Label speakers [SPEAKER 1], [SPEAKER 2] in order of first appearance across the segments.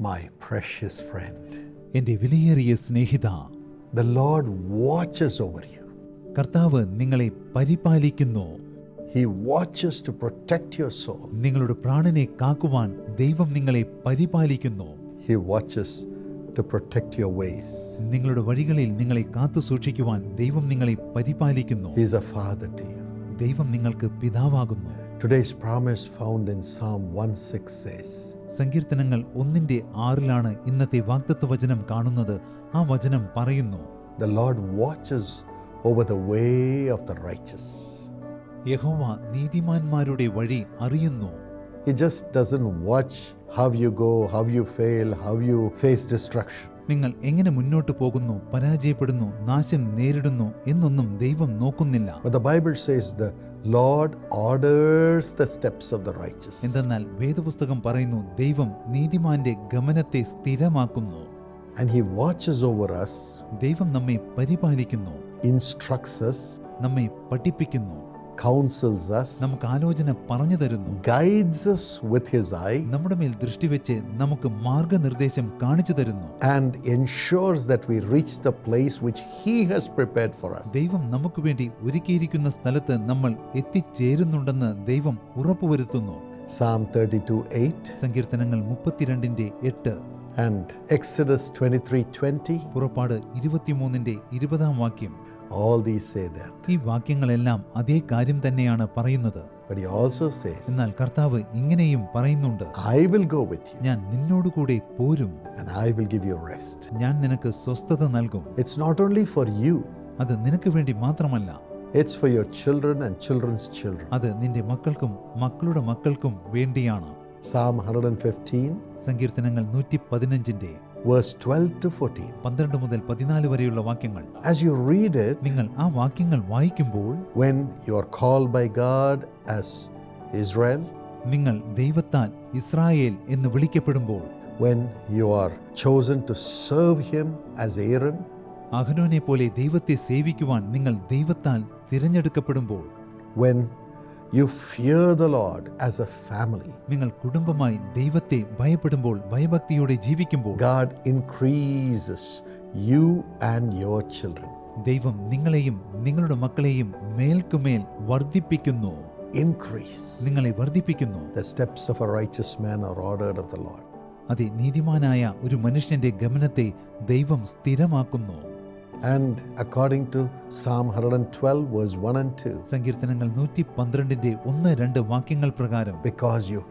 [SPEAKER 1] my precious friend.
[SPEAKER 2] എന്റെ വിലയേറിയ സ്നേഹിത
[SPEAKER 1] The Lord watches over you.
[SPEAKER 2] കർത്താവ് നിങ്ങളെ പരിപാലിക്കുന്നു
[SPEAKER 1] He watches to protect your soul.
[SPEAKER 2] നിങ്ങളുടെ പ്രാണനെ കാക്കുവാൻ ദൈവം നിങ്ങളെ പരിപാലിക്കുന്നു
[SPEAKER 1] He watches to protect your ways.
[SPEAKER 2] നിങ്ങളുടെ വഴികളിൽ നിങ്ങളെ കാത്തു സൂക്ഷിക്കുവാൻ ദൈവം നിങ്ങളെ പരിപാലിക്കുന്നു
[SPEAKER 1] He's a father to you.
[SPEAKER 2] ദൈവം നിങ്ങൾക്ക് പിതാവാകുന്നു
[SPEAKER 1] Today's promise found in Psalm 1 6 says,
[SPEAKER 2] സങ്കീർത്തനങ്ങൾ ഒന്നിന്റെ ആറിലാണ് ഇന്നത്തെ വാഗ്ദത്വ വചനം കാണുന്നത് ആ വചനം പറയുന്നു
[SPEAKER 1] The Lord watches over the way of the righteous.
[SPEAKER 2] യഹോവ നീതിമാന്മാരുടെ വഴി അറിയുന്നു
[SPEAKER 1] He just doesn't watch how you go, how you fail, how you face destruction.
[SPEAKER 2] നിങ്ങൾ എങ്ങനെ മുന്നോട്ട് പോകുന്നു പരാജയപ്പെടുന്നു നാശം നേരിടുന്നു എന്നൊന്നും ദൈവം നോക്കുന്നില്ല.
[SPEAKER 1] But the Bible says the Lord orders the steps of the righteous.
[SPEAKER 2] എന്തെന്നാൽ വേദപുസ്തകം പറയുന്നു ദൈവം നീതിമാന്റെ ഗമനത്തെ സ്ഥിരമാക്കുന്നു.
[SPEAKER 1] And He watches over us,
[SPEAKER 2] ദൈവം നമ്മെ പരിപാലിക്കുന്നു.
[SPEAKER 1] instructs us,
[SPEAKER 2] നമ്മെ പഠിപ്പിക്കുന്നു.
[SPEAKER 1] Counsels us,
[SPEAKER 2] നമുക്ക് ആലോചന പറഞ്ഞു തരുന്നു.
[SPEAKER 1] guides us with His eye,
[SPEAKER 2] നമ്മുടെ മേൽ ദൃഷ്ടിവെച്ച് നമുക്ക് മാർഗനിർദ്ദേശം കാണിച്ചു തരുന്നു.
[SPEAKER 1] and ensures that we reach the place which He has prepared for us.
[SPEAKER 2] ദൈവം നമുക്ക് വേണ്ടി ഒരുക്കിയിരിക്കുന്ന സ്ഥലത്ത് നമ്മൾ എത്തിച്ചേരുന്നുണ്ടെന്ന് ദൈവം ഉറപ്പുവരുത്തുന്നു.
[SPEAKER 1] Psalm 32 8
[SPEAKER 2] സങ്കീർത്തനങ്ങൾ മുപ്പത്തിരണ്ടിന്റെ എട്ട്.
[SPEAKER 1] And Exodus 23 20,
[SPEAKER 2] പുറപ്പാട് ഇരുപത്തിമൂന്നിന്റെ ഇരുപതാം വാക്യം.
[SPEAKER 1] All these say that.
[SPEAKER 2] ഈ വാക്യങ്ങളെല്ലാം അതേ കാര്യം തന്നെയാണ് പറയുന്നത്.
[SPEAKER 1] But He also says,
[SPEAKER 2] എന്നാൽ കർത്താവ് ഇങ്ങനെയും പറയുന്നുണ്ട്.
[SPEAKER 1] I will go with you
[SPEAKER 2] ഞാൻ നിന്നോടുകൂടെ പോരും.
[SPEAKER 1] and I will give you rest.
[SPEAKER 2] ഞാൻ നിനക്ക് സ്വസ്ഥത നൽകും.
[SPEAKER 1] It's not only for you,
[SPEAKER 2] അത് നിനക്ക് വേണ്ടി മാത്രമല്ല.
[SPEAKER 1] It's for your children and children's children.
[SPEAKER 2] അത് നിന്റെ മക്കൾക്കും മക്കളുടെ മക്കൾക്കും വേണ്ടിയാണ്.
[SPEAKER 1] Psalm 115,
[SPEAKER 2] സങ്കീർത്തനങ്ങൾ നൂറ്റി പതിനഞ്ചിന്റെ
[SPEAKER 1] verse 12 to 14.
[SPEAKER 2] പന്ത്രണ്ട് മുതൽ പതിനാല് വരെയുള്ള വാക്യങ്ങൾ
[SPEAKER 1] As you read it,
[SPEAKER 2] നിങ്ങൾ ആ വാക്യങ്ങൾ വായിക്കുമ്പോൾ
[SPEAKER 1] when you are called by God as Israel,
[SPEAKER 2] നിങ്ങൾ ദൈവത്താൽ ഇസ്രായേൽ എന്ന് വിളിക്കപ്പെടുമ്പോൾ
[SPEAKER 1] when you are chosen to serve Him as Aaron,
[SPEAKER 2] അഹരോനെ പോലെ ദൈവത്തെ സേവിക്കുവാൻ നിങ്ങൾ ദൈവത്താൽ തിരഞ്ഞെടുക്കപ്പെടുമ്പോൾ
[SPEAKER 1] when you fear the Lord as a family,
[SPEAKER 2] നിങ്ങൾ കുടുംബമായി ദൈവത്തെ ഭയപ്പെടുമ്പോൾ ഭയഭക്തിയോടെ ജീവിക്കുമ്പോൾ
[SPEAKER 1] God increases you and your children.
[SPEAKER 2] ദൈവം നിങ്ങളെയും നിങ്ങളുടെ മക്കളെയും മേൽക്കുമേൽ വർദ്ധിപ്പിക്കുന്നു
[SPEAKER 1] Increase.
[SPEAKER 2] നിങ്ങളെ വർദ്ധിപ്പിക്കുന്നു
[SPEAKER 1] The steps of a righteous man are ordered of the Lord.
[SPEAKER 2] അതെ നീതിമാനായ ഒരു മനുഷ്യന്റെ ഗമനത്തെ ദൈവം സ്ഥിരമാക്കുന്നു
[SPEAKER 1] And according to Psalm 112, verse 1 and 2,
[SPEAKER 2] സങ്കീർത്തനങ്ങൾ നൂറ്റി പന്ത്രണ്ടിന്റെ ഒന്ന് രണ്ട് വാക്യങ്ങൾ പ്രകാരം
[SPEAKER 1] because you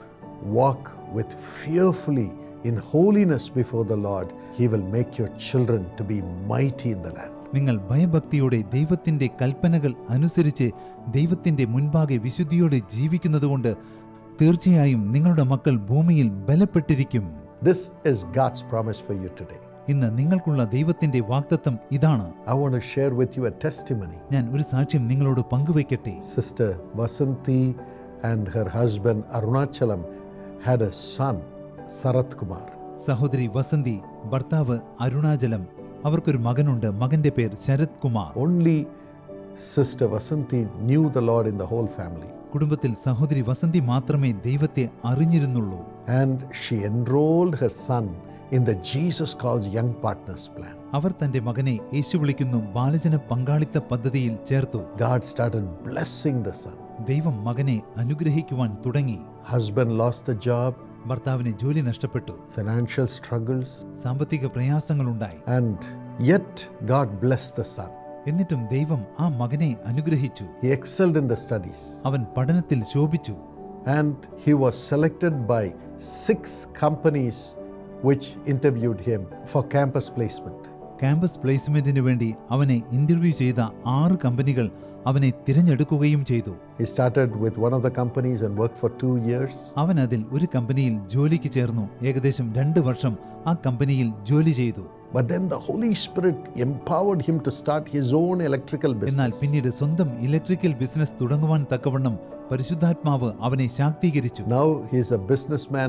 [SPEAKER 1] walk with fearfully in holiness before the Lord, He will make your children to be mighty in the land.
[SPEAKER 2] നിങ്ങൾ ഭയഭക്തിയോടെ ദൈവത്തിന്റെ കൽപ്പനകൾ അനുസരിച്ച് ദൈവത്തിന്റെ മുൻപാകെ വിശുദ്ധിയോടെ ജീവിക്കുന്നതുകൊണ്ട് തീർച്ചയായും നിങ്ങളുടെ മക്കൾ ഭൂമിയിൽ ബലപ്പെട്ടിരിക്കും
[SPEAKER 1] This is God's promise for you today.
[SPEAKER 2] ഇന്ന് നിങ്ങൾക്കുള്ള ദൈവത്തിന്റെ വാഗ്ദത്തം ഇതാണ്
[SPEAKER 1] I want to share with you a testimony.
[SPEAKER 2] ഞാൻ ഒരു സാക്ഷ്യം നിങ്ങളോട് പങ്കുവയ്ക്കട്ടെ
[SPEAKER 1] Sister Vasanti and her husband Arunachalam had a son, Sarat Kumar.
[SPEAKER 2] സഹോദരി വസന്തി ഭർത്താവ് അരുണാചലം അവർക്കൊരു മകനുണ്ട് മകന്റെ പേര് Sharath Kumar
[SPEAKER 1] Only Sister Vasanti knew the Lord in the whole family.
[SPEAKER 2] കുടുംബത്തിൽ സഹോദരി വസന്തി മാത്രമേ ദൈവത്തെ അറിഞ്ഞിരുന്നുള്ളൂ
[SPEAKER 1] And she enrolled her son in the Jesus Calls Young Partners plan.
[SPEAKER 2] അവർ തന്റെ മകനെ യേശു വിളിക്കുന്നു ബാലജന പങ്കാളിത്ത പദ്ധതിയിൽ ചേർത്തു
[SPEAKER 1] God started blessing the son.
[SPEAKER 2] ദൈവം മകനെ അനുഗ്രഹിക്കുവാൻ തുടങ്ങി
[SPEAKER 1] Husband lost the job,
[SPEAKER 2] ഭർത്താവിന് ജോലി നഷ്ടപ്പെട്ടു
[SPEAKER 1] financial struggles,
[SPEAKER 2] സാമ്പത്തിക പ്രയാസങ്ങളുണ്ടായി
[SPEAKER 1] and yet God blessed the son.
[SPEAKER 2] എന്നിട്ടും ദൈവം ആ മകനെ അനുഗ്രഹിച്ചു
[SPEAKER 1] He excelled in the studies
[SPEAKER 2] അവൻ പഠനത്തിൽ ശോഭിച്ചു
[SPEAKER 1] and he was selected by six companies which interviewed him for campus placement.
[SPEAKER 2] Campus പ്ലേസ്മെന്റിന് വേണ്ടി അവനെ ഇന്റർവ്യൂ ചെയ്ത ആറ് കമ്പനികൾ അവനെ തിരഞ്ഞെടുക്കുകയും ചെയ്തു
[SPEAKER 1] He started with one of the companies and worked for two years.
[SPEAKER 2] അവൻ അതിൽ ഒരു കമ്പനിയിൽ ജോലിക്ക് ചേർന്നു ഏകദേശം രണ്ട് വർഷം ആ കമ്പനിയിൽ ജോലി ചെയ്തു
[SPEAKER 1] But then the Holy Spirit empowered him to start his own electrical
[SPEAKER 2] എന്നാൽ
[SPEAKER 1] business.
[SPEAKER 2] പിന്നീട് സ്വന്തം ഇലക്ട്രിക്കൽ ബിസിനസ് തുടങ്ങുവാൻ തക്കവണ്ണം പരിശുദ്ധാത്മാവ് അവനെ ശാക്തീകരിച്ചു.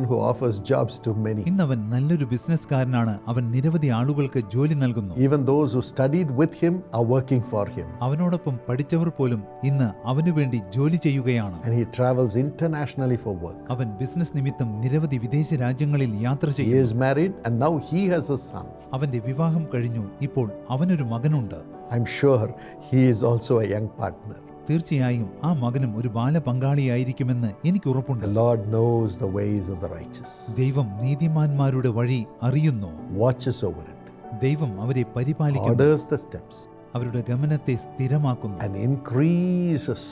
[SPEAKER 1] Who offers jobs to many
[SPEAKER 2] ഇന്ന് അവൻ നല്ലൊരു ബിസിനസ്കാരനാണ് അവൻ നിരവധി ആളുകൾക്ക് ജോലി നൽകുന്നു.
[SPEAKER 1] Even those who studied with him are working for him
[SPEAKER 2] അവനോടൊപ്പം പഠിച്ചവർ പോലും ഇന്ന് അവനു വേണ്ടി ജോലി ചെയ്യുകയാണ്.
[SPEAKER 1] And he travels internationally for work
[SPEAKER 2] അവൻ ബിസിനസ് നിമിത്തം നിരവധി വിദേശ രാജ്യങ്ങളിൽ യാത്ര
[SPEAKER 1] ചെയ്യുന്നു.
[SPEAKER 2] He
[SPEAKER 1] is married and now he has a son
[SPEAKER 2] അവന്റെ വിവാഹം കഴിഞ്ഞു. ഇപ്പോൾ അവനൊരു മകനുണ്ട്.
[SPEAKER 1] I am sure he is also a young partner
[SPEAKER 2] തീർച്ചയായും ആ മകനും ഒരു ബാല പങ്കാളിയായിരിക്കുമെന്ന് എനിക്ക് ഉറപ്പുണ്ട്
[SPEAKER 1] The Lord knows the ways of the righteous,
[SPEAKER 2] ദൈവം നീതിമാന്മാരുടെ വഴി അറിയുന്നു
[SPEAKER 1] watches over it,
[SPEAKER 2] ദൈവം അവരെ പരിപാലിക്കുന്നു
[SPEAKER 1] orders the steps,
[SPEAKER 2] അവരുടെ ഗമനത്തെ സ്ഥിരമാക്കുന്നു
[SPEAKER 1] and increases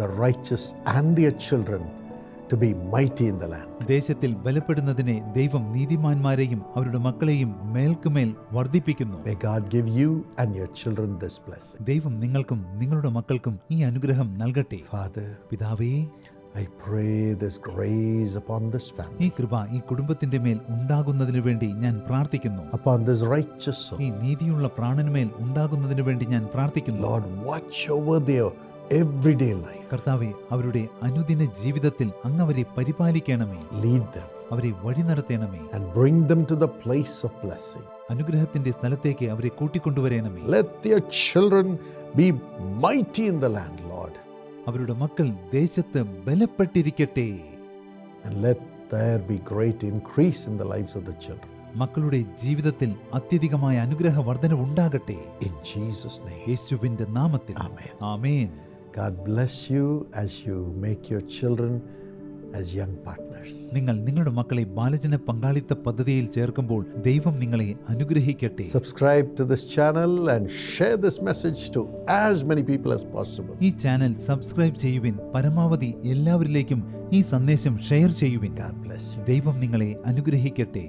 [SPEAKER 1] the righteous and their children to be mighty in the land.
[SPEAKER 2] ദേശത്തിൽ ബലപ്പെടുന്നതിനെ ദൈവം നീതിമാന്മാരെയും അവരുടെ മക്കളെയും മേൽക്കുമേൽ വർദ്ധിപ്പിക്കുന്നു
[SPEAKER 1] May God give you and your children this blessing.
[SPEAKER 2] ദൈവം നിങ്ങൾക്കും നിങ്ങളുടെ മക്കൾക്കും ഈ അനുഗ്രഹം നൽകട്ടെ
[SPEAKER 1] Father,
[SPEAKER 2] പിതാവേ
[SPEAKER 1] I pray this grace upon this
[SPEAKER 2] ഈ
[SPEAKER 1] family,
[SPEAKER 2] കൃപ ഈ കുടുംബത്തിന്റെ മേൽ ഉണ്ടാകുന്നതിനു വേണ്ടി ഞാൻ പ്രാർത്ഥിക്കുന്നു
[SPEAKER 1] upon this righteous soul.
[SPEAKER 2] ഈ നീതിയുള്ള പ്രാണനുമേൽ ഉണ്ടാകുന്നതിനു വേണ്ടി ഞാൻ പ്രാർത്ഥിക്കുന്നു
[SPEAKER 1] Lord, watch over their every day
[SPEAKER 2] life അവരുടെ അനുദിന ജീവിതത്തിൽ അങ്ങ് അവരെ
[SPEAKER 1] ലീഡ് ദം
[SPEAKER 2] അവരെ വഴി
[SPEAKER 1] and bring them to the place of blessing
[SPEAKER 2] അനുഗ്രഹത്തിന്റെ സ്ഥലത്തേക്ക് അവരെ കൂട്ടിക്കൊണ്ടുവരണമേ.
[SPEAKER 1] Let your children be mighty in the land Lord
[SPEAKER 2] അവരുടെ മക്കൾ ദേശത്തെ ബലപ്പെട്ടിരിക്കട്ടെ.
[SPEAKER 1] And let there be great increase in the lifes of the children
[SPEAKER 2] മക്കളുടെ ജീവിതത്തിൽ അത്യധികമായ അനുഗ്രഹ വർധന ഉണ്ടാകട്ടെ
[SPEAKER 1] ഇൻ ജീസസ് നെയ്
[SPEAKER 2] യേശുവിന്റെ നാമത്തിൽ.
[SPEAKER 1] ആമേൻ
[SPEAKER 2] ആമേൻ.
[SPEAKER 1] God bless you as you make your children as young partners.
[SPEAKER 2] നിങ്ങൾ നിങ്ങളുടെ മക്കളെ ബാലജന പങ്കാളിത്ത പദ്ധതിയിൽ ചേർക്കുമ്പോൾ ദൈവം നിങ്ങളെ അനുഗ്രഹിക്കട്ടെ
[SPEAKER 1] Subscribe to this channel and share this message to as many people as possible.
[SPEAKER 2] ഈ ചാനൽ സബ്സ്ക്രൈബ് ചെയ്യുവിൻ പരമാവധി എല്ലാവരിലേക്കും ഈ സന്ദേശം ഷെയർ ചെയ്യുവിൻ
[SPEAKER 1] God bless you.
[SPEAKER 2] ദൈവം നിങ്ങളെ അനുഗ്രഹിക്കട്ടെ